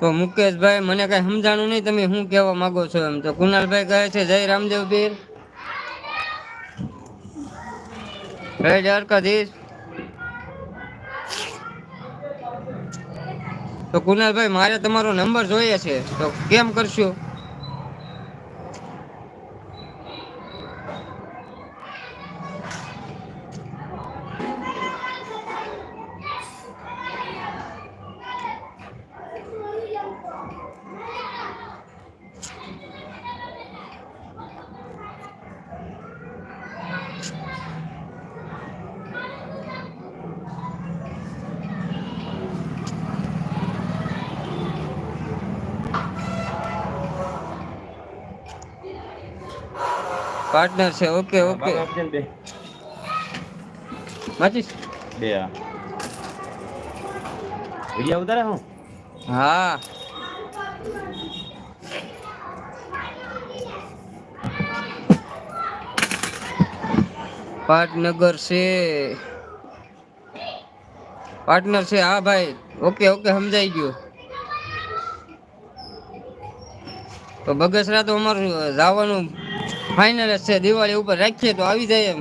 તો મુકેશભાઈ, મને કઈ સમજાણું નહીં, તમે શું કહેવા માંગો છો એમ? તો કુનાલભાઈ કહે છે, જય રામદેવ પીર. જય તો કુનાલભાઈ મારે તમારો નંબર જોઈએ છે. તો કેમ કરશું? પાર્ટનર છે ઓકે ઓકે માચીસ. બે આ વિડિયા ઉતારે હું? હા. પાટનગર છે. પાર્ટનર છે હા ભાઈ. ઓકે ઓકે સમજાઈ ગયું. તો બગસરા તો અમારું જવાનું ફાઇનલ છે, દિવાળી ઉપર રાખીએ તો આવી જાય એમ.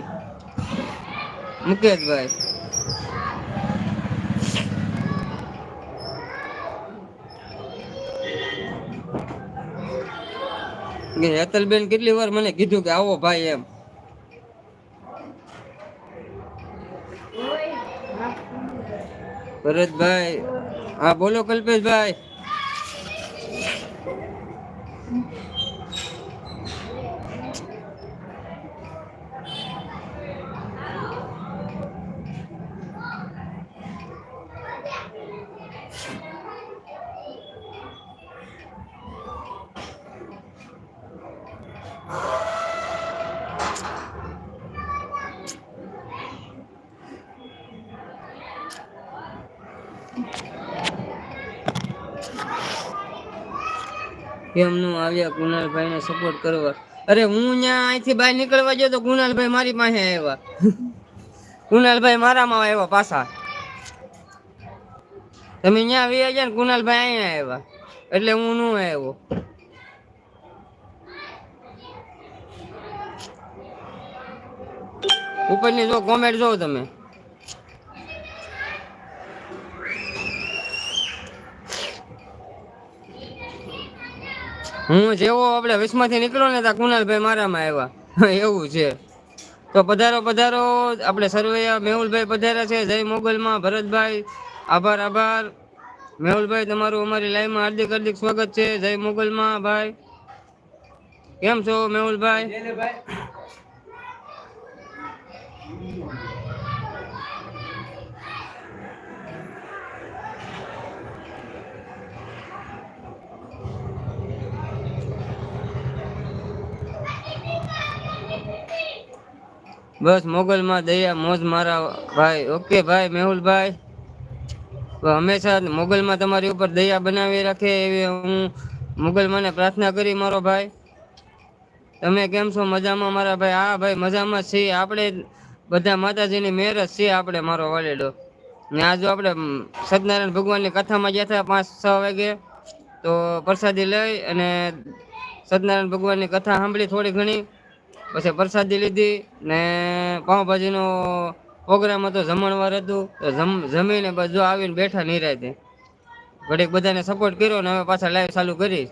મુકેશભાઈ. હેતલબેન કેટલી વાર મને કીધું કે આવો ભાઈ એમ. ભરતભાઈ, હા, બોલો કલ્પેશભાઈ. કેમ નું આવ્યા કુણાલભાઈ ને સપોર્ટ કરવા. અરે હું ત્યાં અહીંથી બહાર નીકળવા ગયો તો કુણાલભાઈ મારી પાસે આવ્યા. કુણાલભાઈ મારામાં આવ્યા પાછા. તમે ત્યાં આવી ગયા ને કુનાલભાઈ અહીંયા આવ્યા. એટલે હું નું આવ્યો. ઉપરની જો કોમેન્ટ જો તમે. હું જેવો આપણે થી નીકળ્યો ને ત્યાં કુનાલભાઈ મારામાં આવ્યા. એવું છે. તો પધારો પધારો. આપણે સર્વૈયા મેહુલભાઈ પધાર્યા છે. જય મોગલમાં ભરતભાઈ. આભાર આભાર. મેહુલભાઈ, તમારું અમારી લાઈવમાં હાર્દિક હાર્દિક સ્વાગત છે. જય મોગલમાં, ભાઈ. કેમ છો, મેહુલભાઈ? બસ મોગલમાં દયા, મોજ મારા ભાઈ. ઓકે ભાઈ, મેહુલભાઈ. હંમેશા મોગલમાં તમારી ઉપર દયા બનાવી રાખે એવી હું મોગલમાંને પ્રાર્થના કરી, મારો ભાઈ. તમે કેમ છો? મજામાં? મારા ભાઈ, હા ભાઈ, મજામાં છીએ. આપણે બધા માતાજીની મેર જ છીએ આપણે, મારો વાલેડો. ને આ જો આપણે સત્યનારાયણ ભગવાનની કથામાં ગયા હતા પાંચ, છ વાગે. તો પ્રસાદી લઈ અને સત્યનારાયણ ભગવાનની કથા સાંભળી થોડી ઘણી. પછી પ્રસાદી લીધી ને પાઉંભાજીનો પ્રોગ્રામ હતો જમણવાર હતું જમીને બસ આવીને બેઠા નિરાતે ઘડીક બધાને સપોર્ટ કર્યો ને હવે પાછા લાઈવ ચાલુ કરી.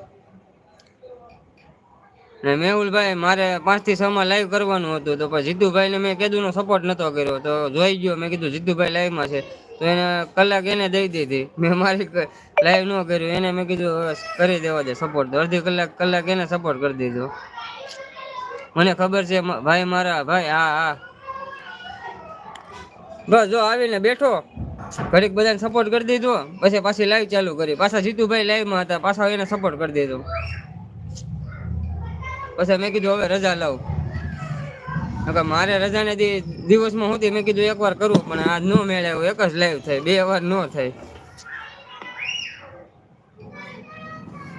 ને મેહુલભાઈ, મારે પાંચથી છ માં લાઈવ કરવાનું હતું, તો પછી જીતુભાઈને મેં કીધું સપોર્ટ નતો કર્યો, તો જોઈ ગયો, મેં કીધું જીતુભાઈ લાઈવમાં છે, તો એને કલાક એને દઈ દીધી. મેં મારી લાઈવ ન કર્યું, એને મેં કીધું કરી દેવા દે સપોર્ટ અડધી કલાક કલાક એને સપોર્ટ કરી દીધો. મને ખબર છે ભાઈ મારા, ભાઈ, હા હા. બસ જો આવીને બેઠો. ઘડીક બધાને સપોર્ટ કરી દીધો. પછી પાછી લાઈવ ચાલુ કરી. પાછા જીતુભાઈ લાઈવમાં હતા. પાછા એને સપોર્ટ કરી દીધો. પછી મેં કીધું, હવે રજા લાવ. હવે મારે રજાને દિવસમાં હું મેં કીધું, એકવાર કરું, પણ આજ ન મેળે એક જ લાઈવ થાય. બે વાર ન થાય.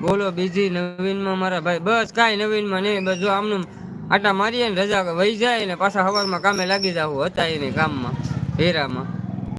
બોલો, બીજી નવીનમાં મારા ભાઈ. બસ કાંઈ નવીનમાં નહીં, બસ જો આમનું આટા મારીએ ને રજા વહી જાય ને પાછા સવારમાં કામે લાગી જવું હતા એને કામમાં. હીરામાં